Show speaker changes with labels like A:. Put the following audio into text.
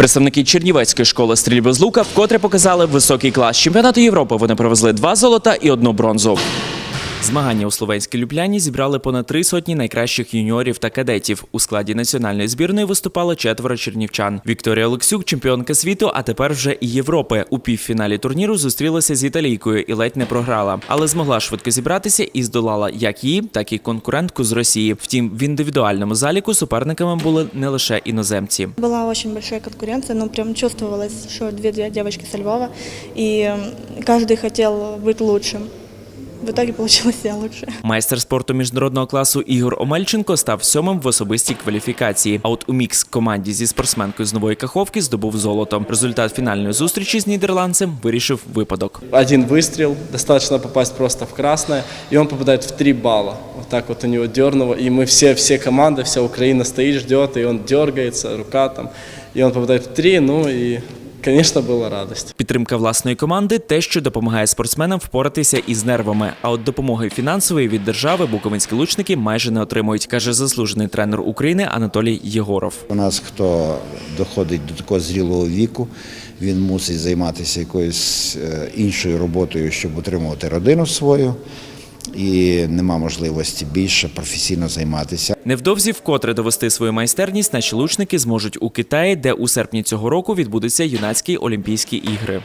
A: Представники Чернівецької школи стрільби з лука вкотре показали високий клас. Чемпіонату Європи вони привезли два золота і одну бронзу. Змагання у словенській Любляні зібрали понад три сотні найкращих юніорів та кадетів. У складі національної збірної виступало четверо чернівчан. Вікторія Олексюк, чемпіонка світу, а тепер вже і Європи. У півфіналі турніру зустрілася з італійкою і ледь не програла, але змогла швидко зібратися і здолала як її, так і конкурентку з Росії. Втім, в індивідуальному заліку суперниками були не лише іноземці.
B: Была очень большая конкуренция, но прям чувствовалось, что две, две девочки со Львова, и м, каждый хотел быть лучшим. В итоге получилось я лучше.
A: Майстер спорту міжнародного класу Ігор Омельченко став сьомим в особистій кваліфікації. А от у мікс команді зі спортсменкою з нової каховки здобув золото. Результат фінальної зустрічі з нідерландцем вирішив випадок.
C: Один выстрел, достаточно попасть просто в красное, и он попадает в три балла. Вот так вот у него дернуло, и мы все, все команды, вся Украина стоит, ждет, и он дергается, рука там, и он попадает в три, ну и, конечно, была радость.
A: Підтримка власної команди те, що допомагає спортсменам впоратися із нервами. А от допомоги фінансової від держави буковинські лучники майже не отримують, каже заслужений тренер України Анатолій Єгоров.
D: У нас хто доходить до такого зрілого віку, він мусить займатися якоюсь е, іншою роботою, щоб утримувати родину свою, і нема можливості більше професійно займатися.
A: Невдовзі вкотре довести свою майстерність наші лучники зможуть у Китаї, де у серпні цього року відбудуться юнацькі Олімпійські ігри.